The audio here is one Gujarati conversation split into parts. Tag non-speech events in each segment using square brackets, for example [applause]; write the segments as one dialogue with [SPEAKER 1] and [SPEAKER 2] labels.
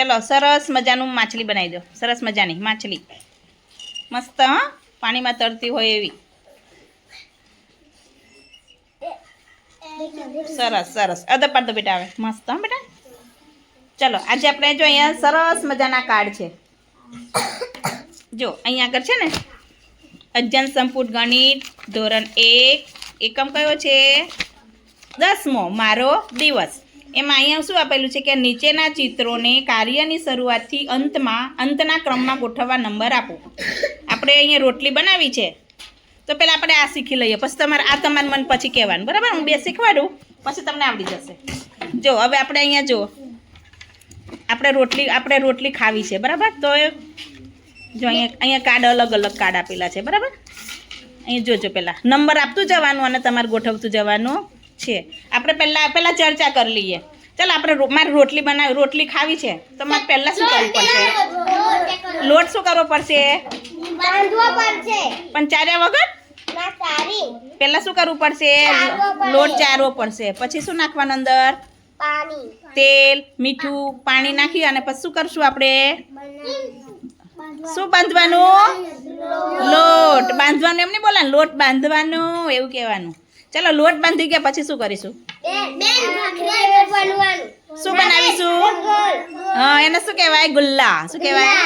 [SPEAKER 1] ચલો, સરસ મજાનું માછલી બનાવી દો. સરસ મજાની માછલી. મસ્ત, હા. પાણીમાં તરતી હોય એવી. સરસ સરસ. અદબ પાડ બેટા આવે મસ્ત, હા બેટા. ચલો, આજે આપણે જો અહીંયા સરસ મજાના કાર્ડ છે. જો, અહીંયા આગળ છે ને, અજ્જન સંપુટ ગણિત, ધોરણ એક, એકમ કયો છે? દસમો, મારો દિવસ. એમાં અહીંયા શું આપેલું છે કે નીચેના ચિત્રોને કાર્યની શરૂઆતથી અંતમાં, અંતના ક્રમમાં ગોઠવવા નંબર આપો. આપણે અહીંયા રોટલી બનાવી છે. તો પહેલાં આપણે આ શીખી લઈએ. પછી તમારે આ તમારે મન પછી કહેવાનું. બરાબર? હું બે શીખવાડું, પછી તમને આવડી જશે. જો, હવે આપણે અહીંયા જો, આપણે રોટલી આપણે રોટલી ખાવી છે. બરાબર? તો જો અહીંયા અહીંયા કાર્ડ અલગ અલગ કાર્ડ આપેલા છે. બરાબર? અહીં જોજો પહેલાં. નંબર આપતું જવાનું અને તમારે ગોઠવતું જવાનું. છે. આપણે પહેલાં પહેલાં ચર્ચા કરી લઈએ. ચાલ આપણે મારે રોટલી બનાવી રોટલી ખાવી છે. તો મારે પહેલાં શું કરવું પડશે? લોટ શું કરવો પડશે? પણ ચાર્યા વગર? પહેલાં શું કરવું પડશે? લોટ ચારવો પડશે. પછી શું નાખવાનું અંદર? તેલ મીઠું પાણી નાખી અને પછી શું કરશું આપણે? શું બાંધવાનું? લોટ. બાંધવાનું એમ નહીં બોલા લોટ બાંધવાનો એવું કહેવાનું. ચાલો લોટ બાંધી ગયા પછી શું કરીશું? શું બનાવીશું? હા એને શું કહેવાય? ગુલ્લા. શું કહેવાય?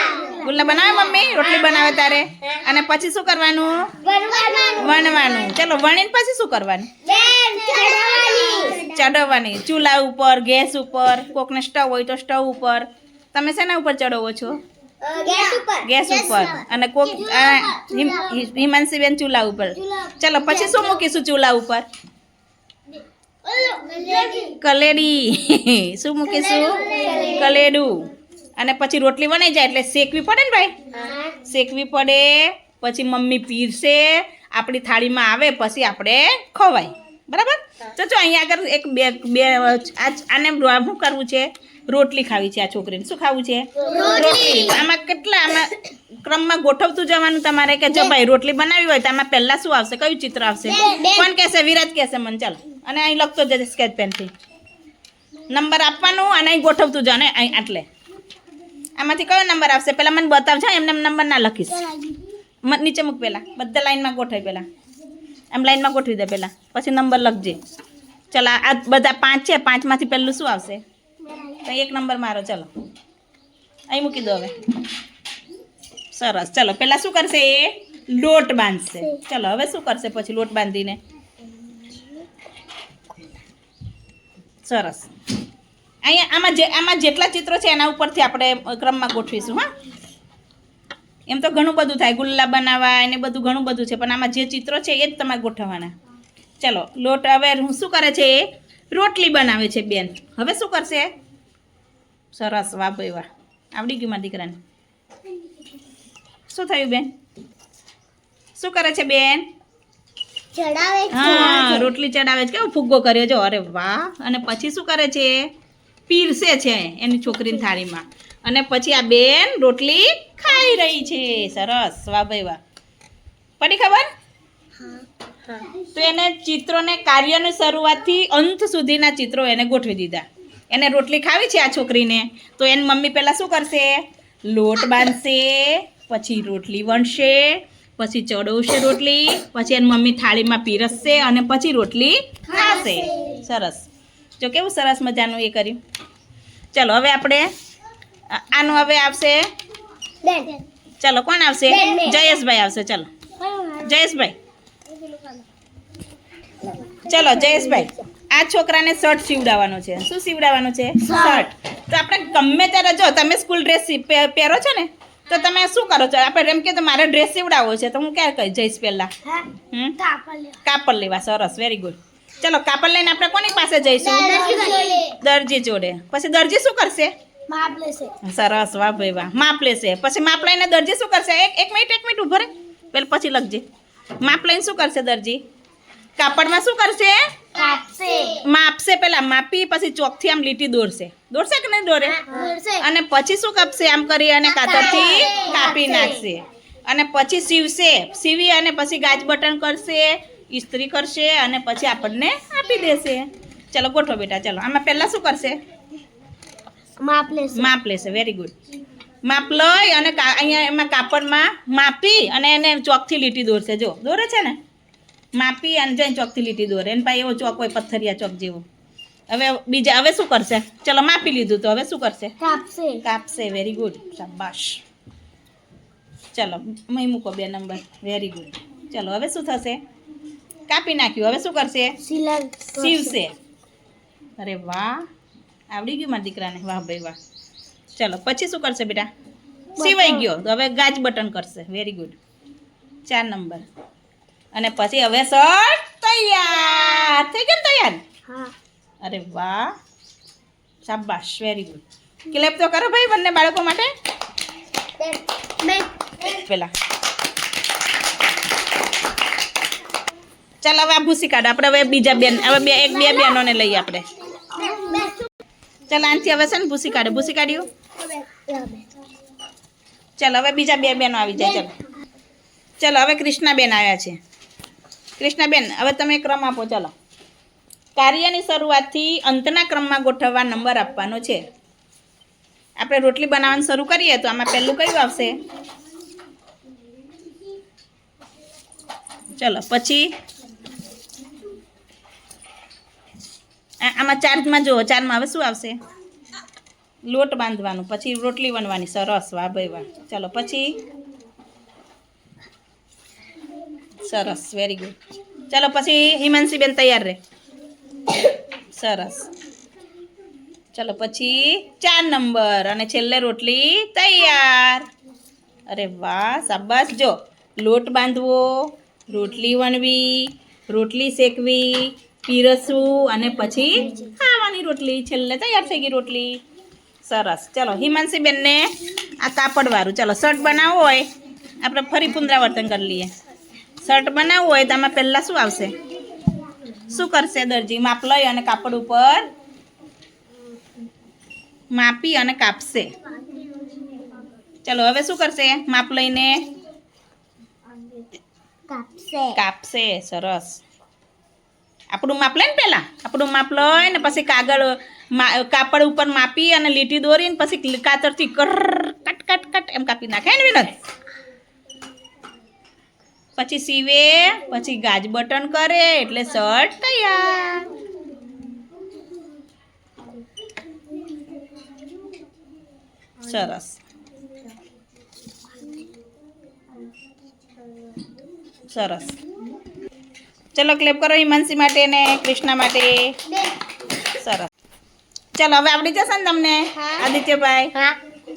[SPEAKER 1] ગુલ્લા. બનાવે મમ્મી? રોટલી બનાવે તારે? અને પછી શું કરવાનું? વણવાનું. ચાલો વણીને પછી શું કરવાનું? ચડવવાની ચૂલા ઉપર ગેસ ઉપર કોકને સ્ટવ હોય તો સ્ટવ ઉપર. તમે શેના ઉપર ચડવો છો?
[SPEAKER 2] ગેસ ઉપર.
[SPEAKER 1] ગેસ ઉપર. અને કોક હિમાંશીબેન ચૂલા ઉપર. ચલો પછી શું મૂકીશું ચૂલા ઉપર? કલેડી. [laughs] શું મૂકીશું? કલેડું. અને પછી રોટલી વણાઈ જાય એટલે શેકવી પડે ને ભાઈ? શેકવી પડે પછી મમ્મી પીરશે આપણી થાળીમાં આવે પછી આપણે ખવાય. બરાબર? તો જો અહીંયા આગળ એક બે બે આને શું કરવું છે? રોટલી ખાવી છે આ છોકરીને. શું ખાવું છે? રોટલી. આમાં કેટલા આમાં ક્રમમાં ગોઠવતું જવાનું તમારે? કે જો ભાઈ રોટલી બનાવી હોય તો આમાં પહેલાં શું આવશે? કયું ચિત્ર આવશે? કોણ કહેશે? વિરાજ કહેશે મને. ચાલો. અને અહીં લખતો જશે સ્કેચ પેનથી નંબર આપવાનું અને અહીં ગોઠવતું જવાનું. અહીં આટલે. આમાંથી કયો નંબર આવશે? પહેલાં મને બતાવજો. એમને એમ નંબર ના લખીશ. નીચે મૂક પહેલાં બધા લાઈનમાં ગોઠવી પહેલાં એમ લાઈનમાં ગોઠવી દે પહેલાં પછી નંબર લખજે. ચાલ આ બધા પાંચ છે. પાંચમાંથી પહેલું શું આવશે? એક નંબર મારો, ચલો. અહીં મૂકી દો હવે. સરસ, ચલો પહેલાં શું કરશે એ? લોટ બાંધશે. ચલો, હવે શું કરશે પછી લોટ બાંધીને? સરસ. અહીંયા આમાં જે, આમાં જેટલા ચિત્રો છે એના ઉપરથી આપણે ક્રમમાં ગોઠવીશું, હા? એમ તો ઘણું બધું થાય, ગુલ્લા બનાવવા એને બધું ઘણું બધું છે, પણ આમાં જે ચિત્રો છે એ જ તમારે ગોઠવવાના. ચલો, લોટ, હવે હું શું કરે છે એ? રોટલી બનાવે છે બેન. હવે શું કરશે? સરસ વાહ ભાઈ વાહ. આવડી ગયું મારા દીકરાને. શું થયું બેન? શું કરે છે બેન?
[SPEAKER 2] ચડાવે
[SPEAKER 1] હા રોટલી ચડાવે છે. કેવો ફુગ્ગો કર્યો છે? અરે વાહ. અને પછી શું કરે છે? પીરસે છે એની છોકરીની થાળીમાં. અને પછી આ બેન રોટલી ખાઈ રહી છે. સરસ વાહ ભાઈ વાહ. પડી ખબર? તો એને ચિત્રોને કાર્યની શરૂઆતથી અંત સુધીના ચિત્રો એને ગોઠવી દીધા. એને રોટલી ખાવી છે આ છોકરીને? તો એની મમ્મી પહેલાં શું કરશે? લોટ બાંધશે, પછી રોટલી વણશે, પછી ચડવશે રોટલી, પછી એની મમ્મી થાળીમાં પીરસશે અને પછી રોટલી ખાશે. સરસ. જો કેવું સરસ મજાનું એ કર્યું. ચલો, હવે આપણે આનું હવે આવશે? ચલો, કોણ આવશે. જયેશભાઈ આવશે, ચલો. જયેશભાઈ. ચલો, જયેશભાઈ. આ છોકરાને શર્ટ સીવડાવવાનો છે. શું સીવડાવવાનો છે? શર્ટ. તો આપણે ગમે ત્યારે જો તમે સ્કૂલ ડ્રેસ પહેરો છો ને તો તમે શું કરો છો? આપણે એમ કે તો મારે ડ્રેસ સીવડાવવો છે. તો હું ક્યારે કહી જઈશ પહેલાં.
[SPEAKER 2] હા. કાપડ
[SPEAKER 1] કાપડ લેવા સરસ વેરી ગુડ ચલો કાપડ લઈને આપણે કોની પાસે જઈશું? દરજી જોડે. પછી દરજી શું કરશે?
[SPEAKER 2] માપ લેશે.
[SPEAKER 1] સરસ વાહ ભાઈ વાહ. માપ લેશે. પછી માપ લઈને દરજી શું કરશે? એક એક મિનિટ એક મિનિટ ઊભો રે. પેલા પછી લખજે. માપ લઈને શું કરશે દરજી? કાપડમાં શું કરશે? માપશે. પેલા માપી પછી ચોકથી આમ લીટી દોરશે. દોરશે કે નહીં દોરે? અને પછી શું કાપશે? આમ કરી અને કાતરથી કાપી નાખશે. અને પછી સીવશે. સીવી અને પછી ગાજ બટન કરશે ઇસ્ત્રી કરશે અને પછી આપણને આપી દેશે. ચલો ગોઠવો બેટા ચલો. આમાં પહેલાં શું કરશે?
[SPEAKER 2] માપ લેશે.
[SPEAKER 1] માપ લેશે. વેરી ગુડ માપ લઈ અને અહીંયા એમાં કાપડમાં માપી અને એને ચોકથી લીટી દોરશે. જો દોરે છે ને? માપી અને જઈને ચોકથી લીટી દોરે. એને પાસે એવો ચોક હોય પથ્થરિયા ચોક જેવો. હવે બીજા હવે શું કરશે? ચલો માપી લીધું તો હવે શું કરશે?
[SPEAKER 2] કાપશે.
[SPEAKER 1] કાપશે. વેરી ગુડ શાબાશ. ચલો મય મૂકો બે નંબર. વેરી ગુડ ચલો હવે શું થશે? કાપી નાખ્યું. હવે શું કરશે? સીવશે. અરે વાહ. આવડી ગયું મારા દીકરાને. વાહ ભાઈ વાહ. ચલો પછી શું કરશે બેટા? સીવાઈ ગયો. તો હવે ગાજ બટન કરશે. વેરી ગુડ ચાર નંબર. અને પછી હવે શર્ટ તૈયાર. થઈ ગયો ને તૈયાર? અરે વાહ. શાબાશ વેરી ગુડ ક્લેપ તો કરો ભાઈ બંને બાળકો માટે. પેલા. ચાલ હવે આ ભૂસી કાઢ. આપણે હવે બીજા બેન હવે બે એક બે બહેનોને લઈએ આપણે. ચાલ આનથી હવે છે ને ભૂસી કાઢે. ભૂસી કાઢ્યું? ચાલ હવે બીજા બે બહેનો આવી જાય. ચાલો. ચાલો હવે કૃષ્ણાબેન આવ્યા છે. કૃષ્ણાબેન, હવે તમે ક્રમ આપો, ચાલો. કાર્યની શરૂઆતથી અંતના ક્રમમાં ગોઠવવા નંબર આપવાનો છે. આપણે રોટલી બનાવવાનું શરૂ કરીએ તો આમાં પહેલું કયું આવશે? ચલો, પછી? આમાં ચાર્જમાં જુઓ, ચારમાં હવે શું આવશે? લોટ બાંધવાનું, પછી રોટલી વણવાની, સરસ, વાહ ભાઈ, વાહ. ચલો, પછી? સરસ વેરી ગુડ ચાલો પછી હિમાંશીબેન તૈયાર રહે સરસ ચાલો પછી ચાર નંબર અને છેલ્લે રોટલી તૈયાર અરે વાહ શાબાશ જો લોટ બાંધવો રોટલી વણવી રોટલી શેકવી પીરસવું અને પછી ખાવાની રોટલી છેલ્લે તૈયાર થઈ ગઈ રોટલી સરસ ચલો હિમાંશીબેનને આ કાપડવાળું ચલો શર્ટ બનાવવો હોય આપણે ફરી પુનરાવર્તન કરી લઈએ શર્ટ બનાવવું હોય તો આમાં પહેલાં શું આવશે? શું કરશે દરજી? માપ લઈ અને કાપડ ઉપર માપી અને કાપશે. ચલો હવે શું કરશે? માપ લઈને
[SPEAKER 2] કાપશે.
[SPEAKER 1] કાપશે. સરસ. આપણું માપ લઈને પહેલાં? આપણું માપ લઈને પછી કાગળ કાપડ ઉપર માપી અને લીટી દોરીને પછી કાતરથી કર કટ કટ કટ એમ કાપી નાખે. ને વિનોદ? પછી સીવે પછી ગાજ બટન કરે એટલે શર્ટ તૈયાર. સરસ. સરસ. ચલો ક્લેપ કરો હિમાંશી માટે ને કૃષ્ણા માટે. સરસ. ચલો હવે આવડી જશે ને તમને? આદિત્યભાઈ?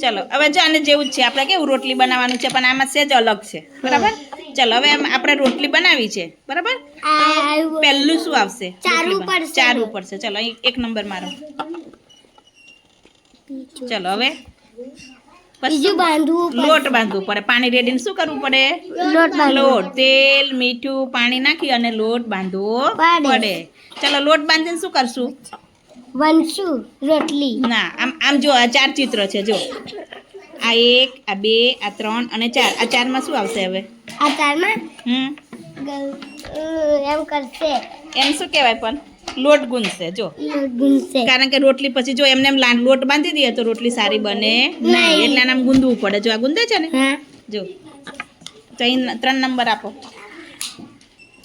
[SPEAKER 1] ચલો હવે જો આને જેવું જ છે. આપણે કેવું રોટલી બનાવવાનું છે? પણ આમાં સેજ અલગ છે. બરાબર? ચલો હવે આપણે રોટલી બનાવી છે બરાબર? પહેલું શું આવશે? ચાર
[SPEAKER 2] પડશે.
[SPEAKER 1] ચાલો એક નંબર મારો. ચાલો હવે
[SPEAKER 2] બીજું બાંધવું
[SPEAKER 1] લોટ બાંધવું પડે. પાણી રેડીને શું કરવું પડે?
[SPEAKER 2] લોટ
[SPEAKER 1] લોટ તેલ મીઠું પાણી નાખી અને લોટ બાંધવો
[SPEAKER 2] પડે.
[SPEAKER 1] ચાલો લોટ બાંધીને શું કરશું?
[SPEAKER 2] વંશુ રોટલી.
[SPEAKER 1] ના આમ આમ જો આ ચાર ચિત્ર છે જો. આ એક આ બે આ ત્રણ અને ચાર. આ ચારમાં શું આવશે હવે?
[SPEAKER 2] આ
[SPEAKER 1] હમ.
[SPEAKER 2] એમ કરશે.
[SPEAKER 1] એમ શું કહેવાય પણ? લોટ ગુંદશે જો.
[SPEAKER 2] ગુંદશે.
[SPEAKER 1] કારણ કે રોટલી પછી જો એમને એમ લોટ બાંધી દઈએ તો રોટલી સારી બને. નહીં. એટલે આમ ગુંદવું પડે. જો આ ગુંદે છે ને? જો. ત્રણ નંબર આપો.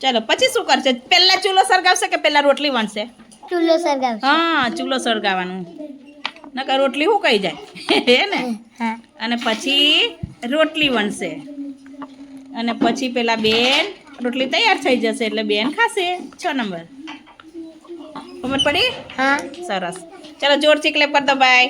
[SPEAKER 1] ચાલો પછી શું કરશે? પહેલા ચૂલો સળગાવશે કે પહેલા રોટલી વણશે?
[SPEAKER 2] ચૂલો સળગાવશે.
[SPEAKER 1] હા ચૂલો સળગાવવાનું. નકર રોટલી શું કહી જાય? [laughs] હે ને? અને પછી રોટલી વણશે. અને પછી પેલા બેન રોટલી તૈયાર થઈ જશે એટલે બેન ખાશે. છ નંબર. ખબર પડી?
[SPEAKER 2] હા.
[SPEAKER 1] સરસ. ચલો જોરથી ક્લેપ કર દો ભાઈ